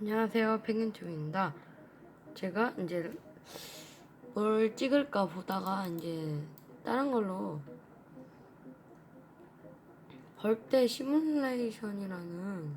안녕하세요. 펭귄튜브입니다. 제가 이제 뭘 찍을까 보다가 이제 다른 걸로 벌떼 시뮬레이션이라는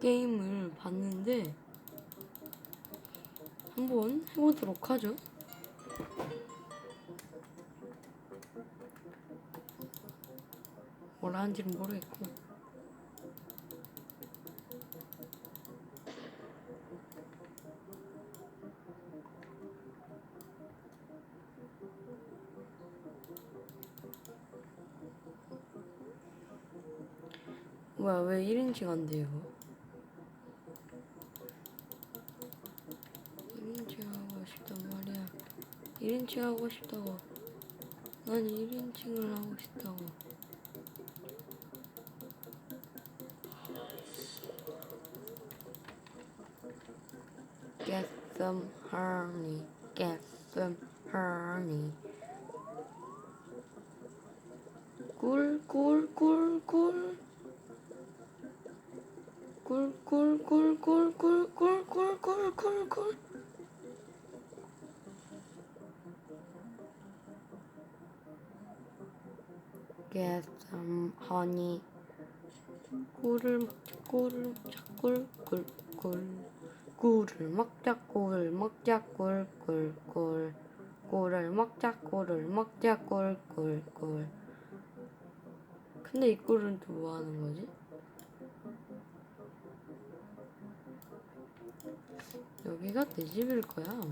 게임을 봤는데 한번 해보도록 하죠. 뭘 하는지는 모르겠고 뭐야 왜 1인칭 안돼 이거 1인칭 하고 싶단 말이야. 1인칭 하고 싶다고. 난 1인칭을 하고 싶다고. Get some honey Get some honey honey 꿀을 먹자 꿀을 먹자 꿀꿀꿀 꿀을 먹자 꿀을 먹자 꿀꿀꿀 꿀을 먹자 꿀을 먹자 꿀꿀꿀 근데 이 꿀은 또 뭐 하는 거지? 여기가 내 집일 거야 아마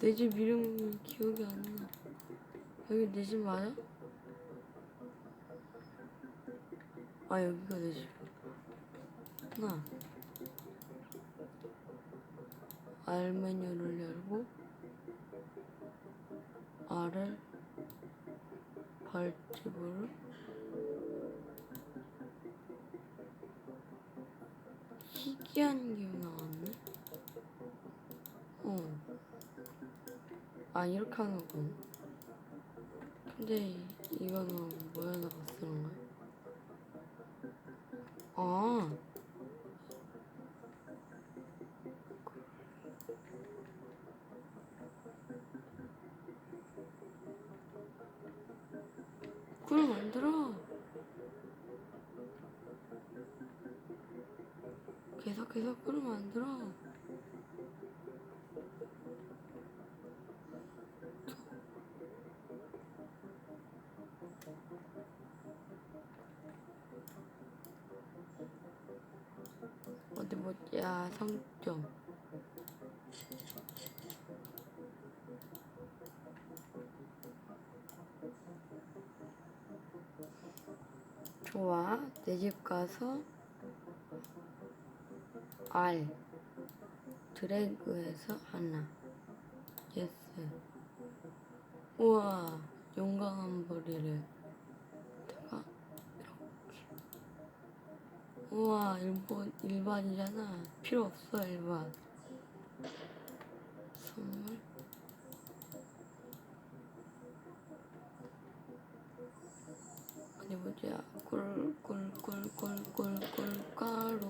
내 집 이름 기억이 안 나. 여기 내 집 맞아? 아 여기가 내 집. 나. 알 메뉴를 열고 알을 벌집으로 희귀한 게 나왔네. 어. 아 이렇게 하는군. 근데 이- 이거는 뭐에다가 쓰는 거야? 아. 꿀 만들어. 계속해서 꿀 만들어. 어디 보자 상점 좋아. 내 집 가서 알. 드래그해서 하나. 예스. 우와. 용감한 벌이를 내가 이렇게 우와 일본 일반이잖아. 필요 없어 일반. 선물? 어디 보자 꿀꿀꿀꿀꿀꿀꿀 가루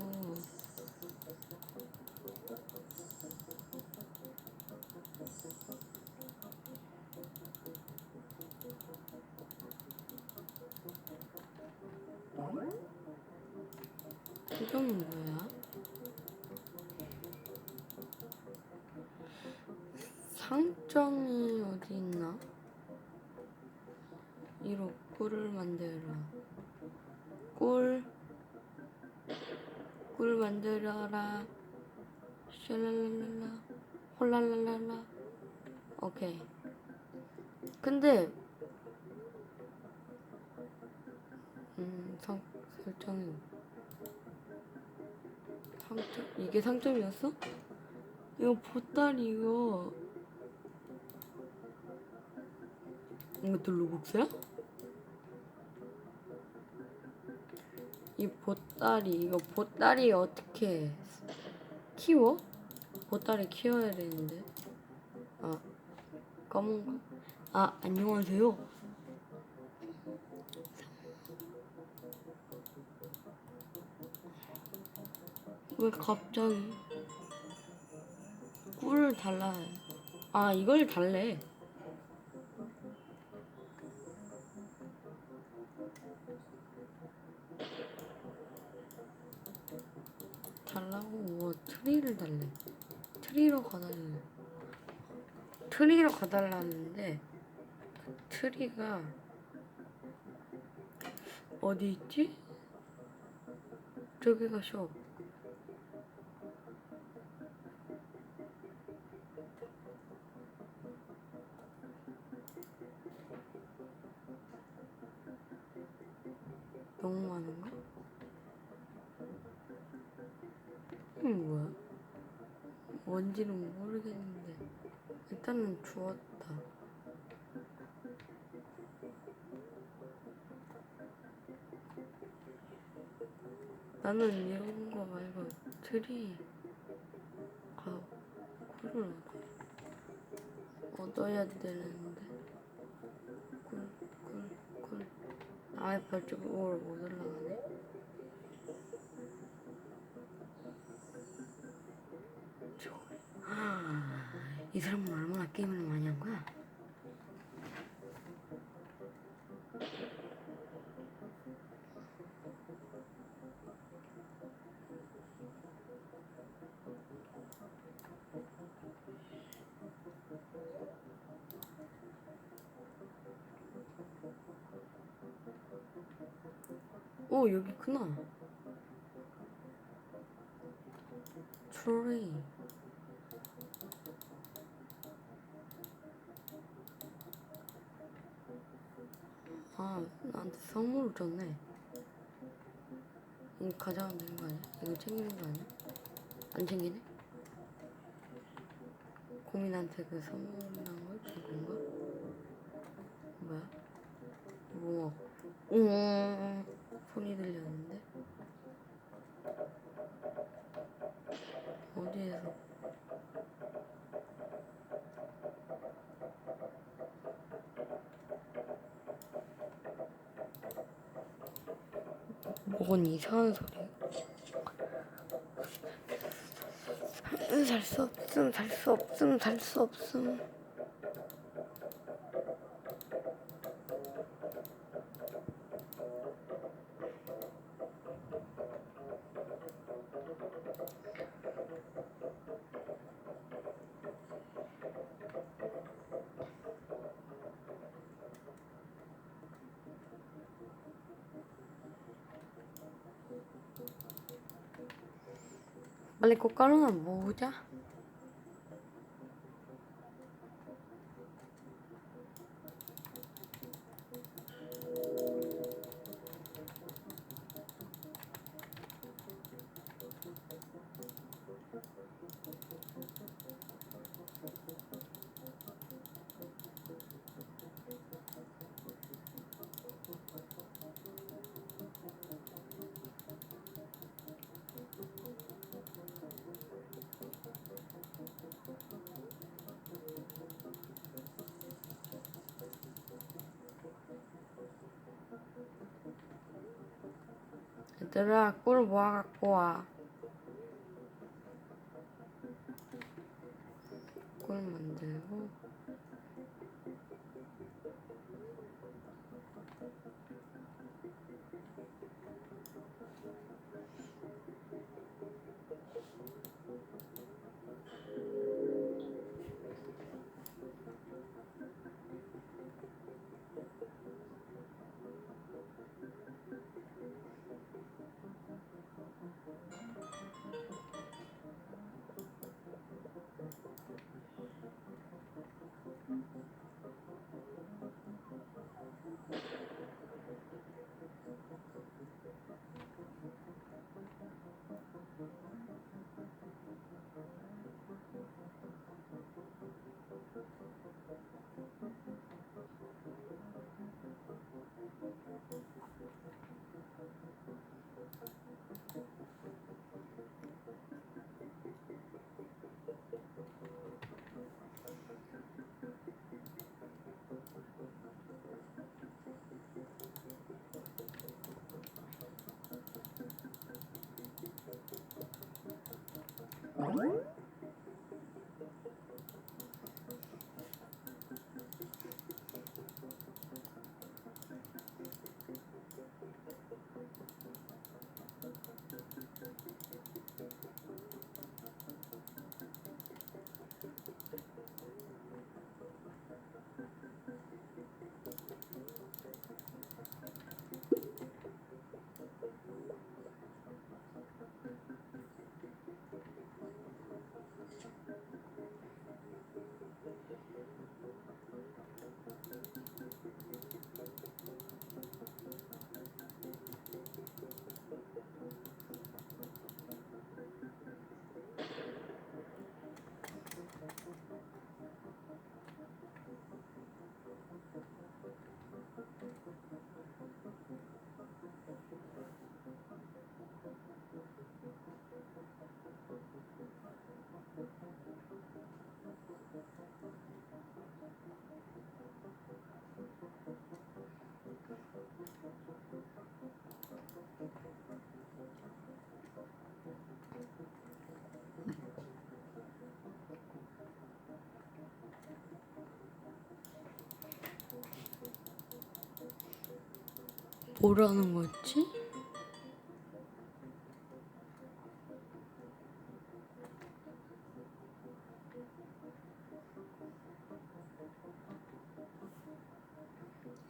이건 뭐야? 상점이 어디 있나? 이로 꿀을 만들어. 꿀. 꿀 만들어라. 샬랄랄랄라. 홀랄랄랄라. 오케이. 근데 음, 상, 설정이 상점 이게 상점이었어? 이거 보따리 이거 이것도 로복스야? 이 보따리 이거 보따리 어떻게 키워? 보따리 키워야 되는데 아 검은 거? 아 안녕하세요 왜 갑자기 꿀을 달라? 아 이걸 달래. 달라고 뭐 트리를 달래. 트리로 가달래. 트리로 가달라는데 그 트리가 어디 있지? 저기 가셔. 너무 많은가? 이게 뭐야? 뭔지는 모르겠는데 일단은 주웠다. 나는 이런 거 말고 트리 아 꿀을 얻어 얻어야 되는데 꿀꿀꿀 아예 발쪽으로 못 올라가네. 저거. 이 사람은 얼마나 게임을 많이 한 거야? 오 여기 있구나. 트로리. 아 나한테 선물을 줬네. 이거 가져가면 되는 거 아니야? 이거 챙기는 거 아니야? 안 챙기네? 고민한테 그 선물이란 걸준 건가? 뭐야? 뭐응소리 들렸는데 어디에서 뭔 이상한 소리야. 살수 없음 살 수 없음 살 수 없음 빨리 꽃가루나 모으 얘들아 꿀 모아 갖고 와. Thank. 뭐라는 거지?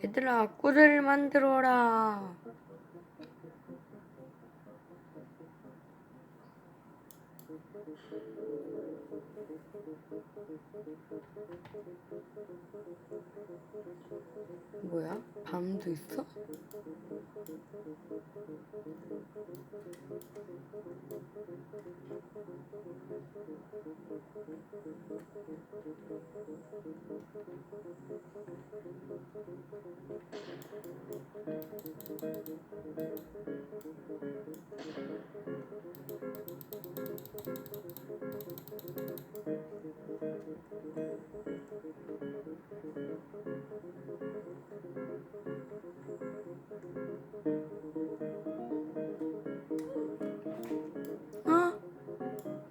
얘들아, 꿀을 만들어라. 뭐야? 밤도 있어? 어?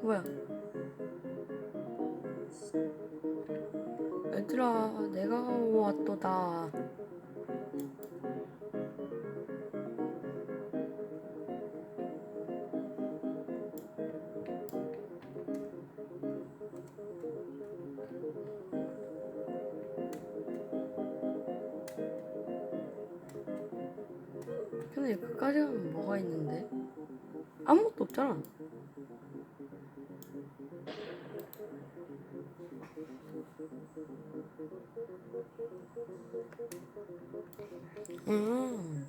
뭐야? 얘들아, 내가 왔도다. 근데 여기까지 가면 뭐가 있는데? 아무것도 없잖아. 음.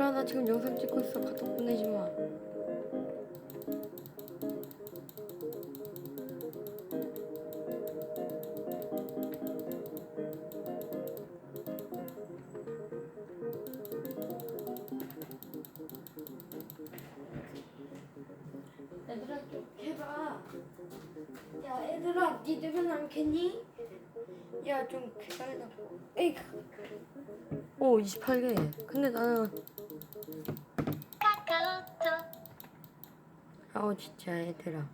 얘들아 나 지금 영상 찍고 있어. 카톡 보내지 마. 얘들아.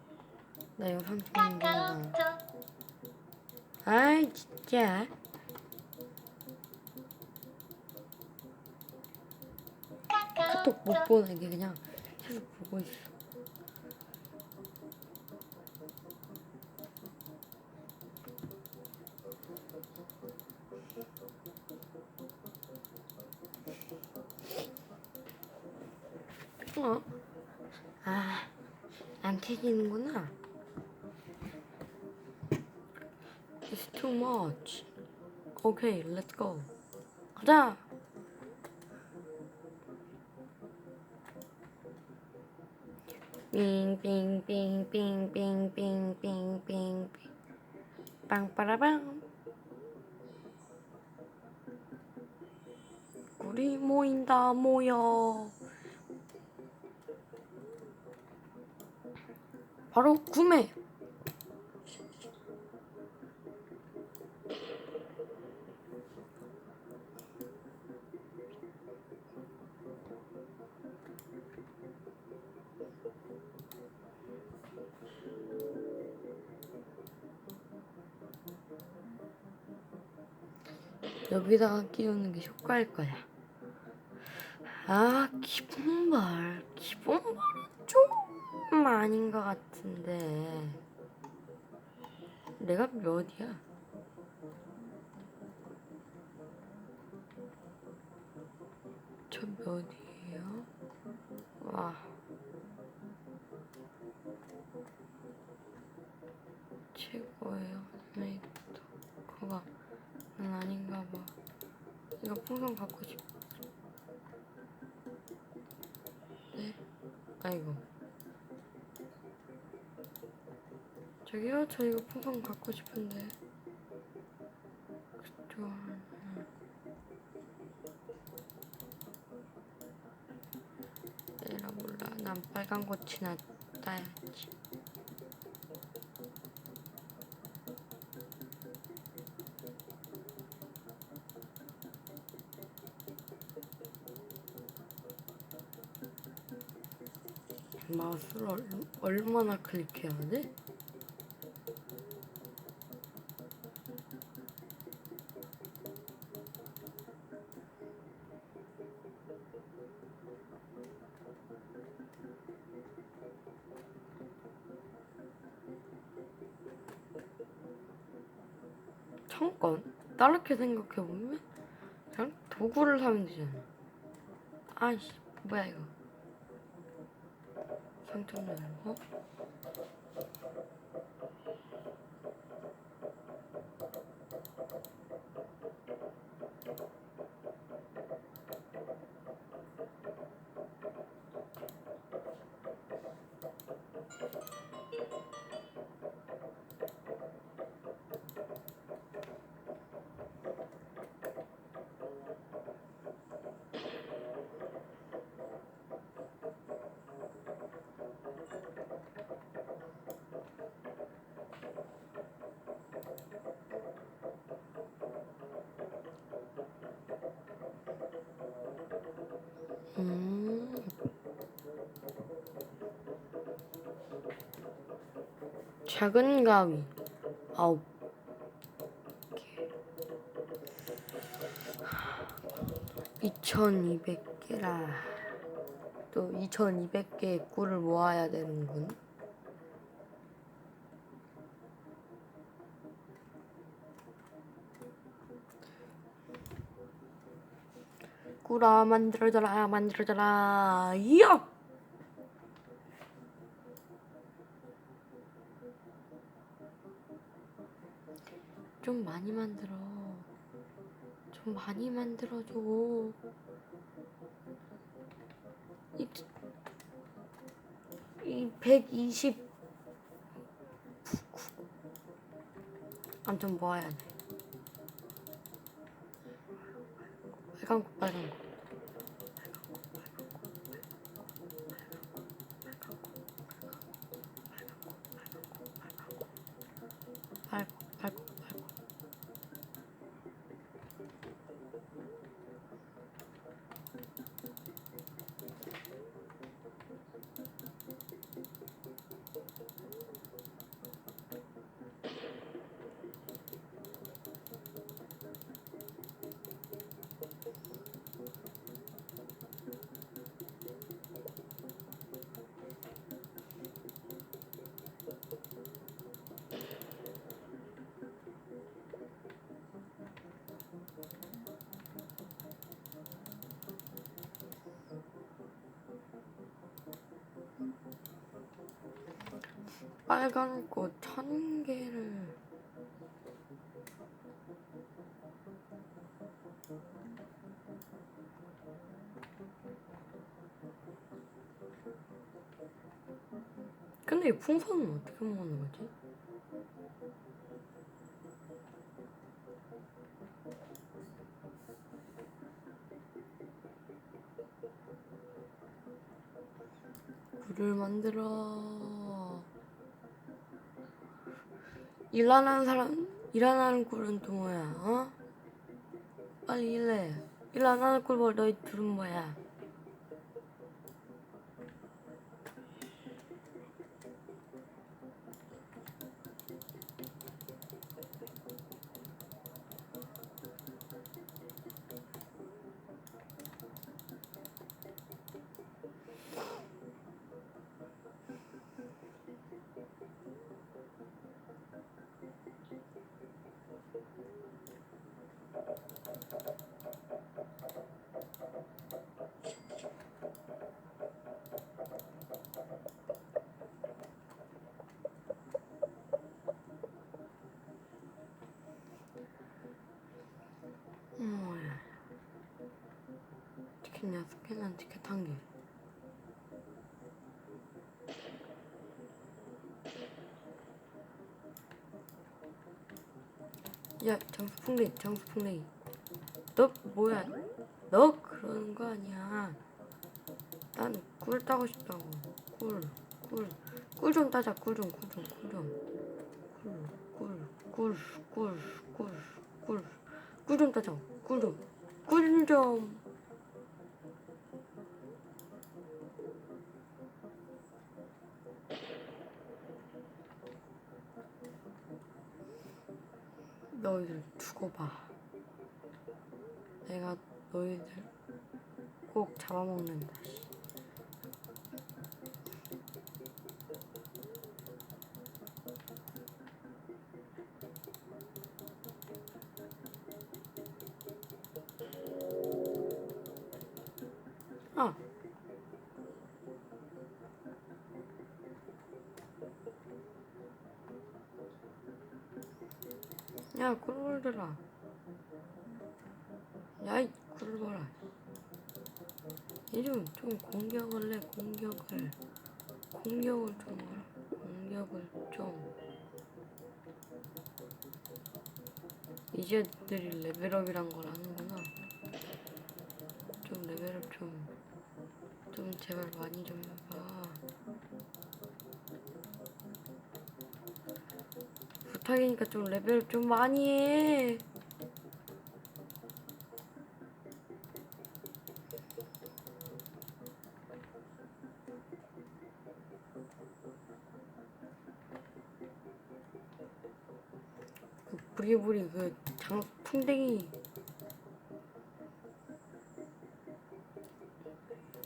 나 영상 찍는 거야. 아이 진짜. 카톡 못 보내게 그냥 계속 보고 있어. 어? 오케이, 렛츠고. 가자! 빙빙빙빙빙빙빙빙 빵빠라빵 우리 모인다 모여 바로 구매 여기다가 끼우는 게 효과일 거야. 아, 기본발. 기본발은 좀 아닌 것 같은데. 내가 몇이야? 저 몇이에요? 와. 최고예요. 네, 또 그거. 이거 풍선 갖고 싶. 네. 아이고. 저기요, 저 이거 풍선 갖고 싶은데. 그쪽. 에라 몰라. 난 빨간 꽃이나 따야지. 마우스를 얼, 얼마나 클릭해야 돼? 잠깐 다르게 생각해보면? 그냥 도구를 사면 되잖아. 아이씨 뭐야 이거 깜짝 놀라는 거? 음. 작은 가위 아홉 개. 2200개라. 또 2200개의 꿀을 모아야 되는군. 꾸라 만들어져라 만들어져라. 이야! 좀 많이 만들어. 좀 많이 만들어줘. 이, 이 120 암좀 모아야 돼 빨간 거 빨간 거 빨고 빨고 빨고 빨간 꽃 천 개를 근데 이 풍선은 어떻게 먹는 거지? 굴을 만들어. 일안 하는 사람, 일안 하는 꿀은 또 뭐야, 어? 빨리 일해. 일 안 하는 꿀 뭐, 너희 뭐야? 뭐야? 티켓 여섯 개, 난 티켓 한 개. 야, 장수풍뎅이, 장수풍뎅이. 너 뭐야? 너 그러는 거 아니야. 난 꿀 따고 싶다고. 꿀, 꿀, 꿀 좀 따자. 꿀 좀, 꿀 좀, 꿀 좀. 꿀, 꿀, 꿀, 꿀, 꿀, 꿀좀 따자. 꿀 좀, 꿀 좀. 너희들 두고 봐. 내가 너희들 꼭 잡아먹는다. 씨. 아. 야, 꿀을 들라. 야, 이 꿀을 봐라. 이 좀 좀 공격을 해, 공격을. 공격을 좀. 공격을 좀. 이제 들이 레벨업이란 걸 아는구나. 좀 레벨업 좀, 좀 제발 많이 좀 해봐. 부탁이니까 좀 레벨업 좀 많이 해. 그 부리부리 그장 풍뎅이.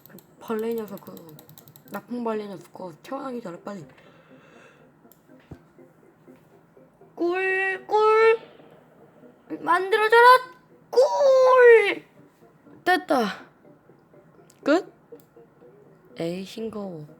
그 벌레 녀석 그 나쁜 벌레 녀석 그거 태어나기 전에 빨리. 꿀, 꿀. 만들어줘라. 꿀. 됐다. 끝? 에이 싱거워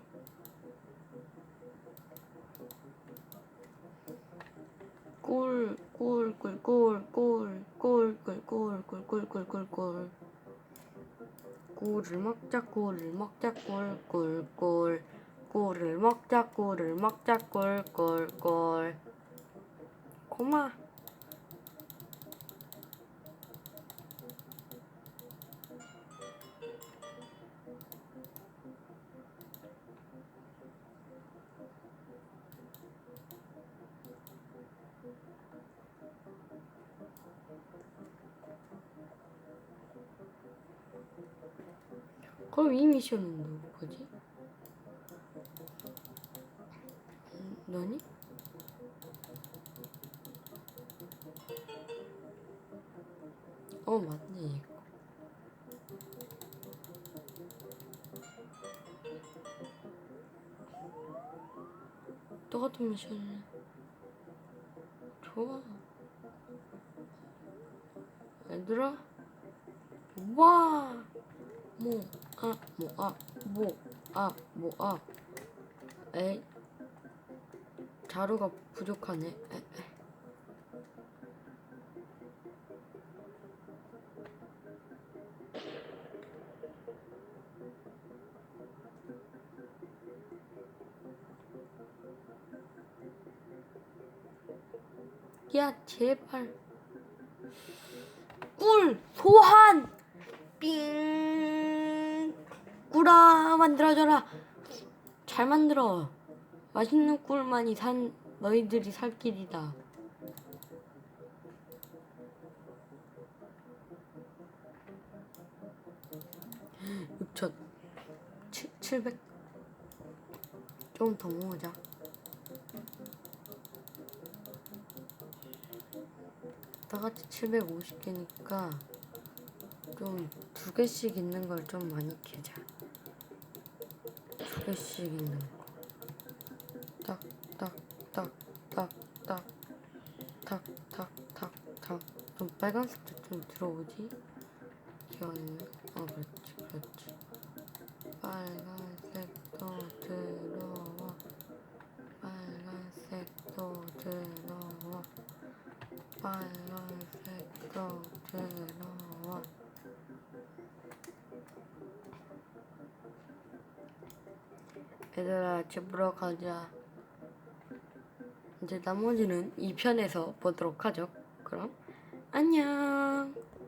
을 먹자, 꿀을 먹자, 꿀, 꿀, 꿀. 꿀을 먹자, 꿀을 먹자, 꿀, 꿀, 꿀. 고마. 그럼 이 미션은 누구 거지? 너니? 어 맞네 똑같은 미션이네 좋아 얘들아 와 뭐. 아, 뭐, 아, 뭐, 아, 뭐, 아. 에이. 자루가 부족하네. 에, 에. 야, 제발. 꿀! 소환! 삥! 꿀아, 만들어줘라. 잘 만들어. 맛있는 꿀만이 산, 너희들이 살 길이다. 육천 칠 700. 좀더 모으자. 다 같이 750개니까 좀 두 개씩 있는 걸 좀 많이 캐자. 두 개씩 있는 거. 딱, 딱, 딱, 딱, 딱, 딱, 딱, 딱, 딱. 좀 빨간색도 좀 들어오지? 기왕이면. 어, 그렇지, 그렇지. 빨간색도 들어와. 빨간색도 들어와. 빨간색도 들어와. 얘들아, 집으로 가자. 이제 나머지는 2편에서 보도록 하죠. 그럼, 안녕.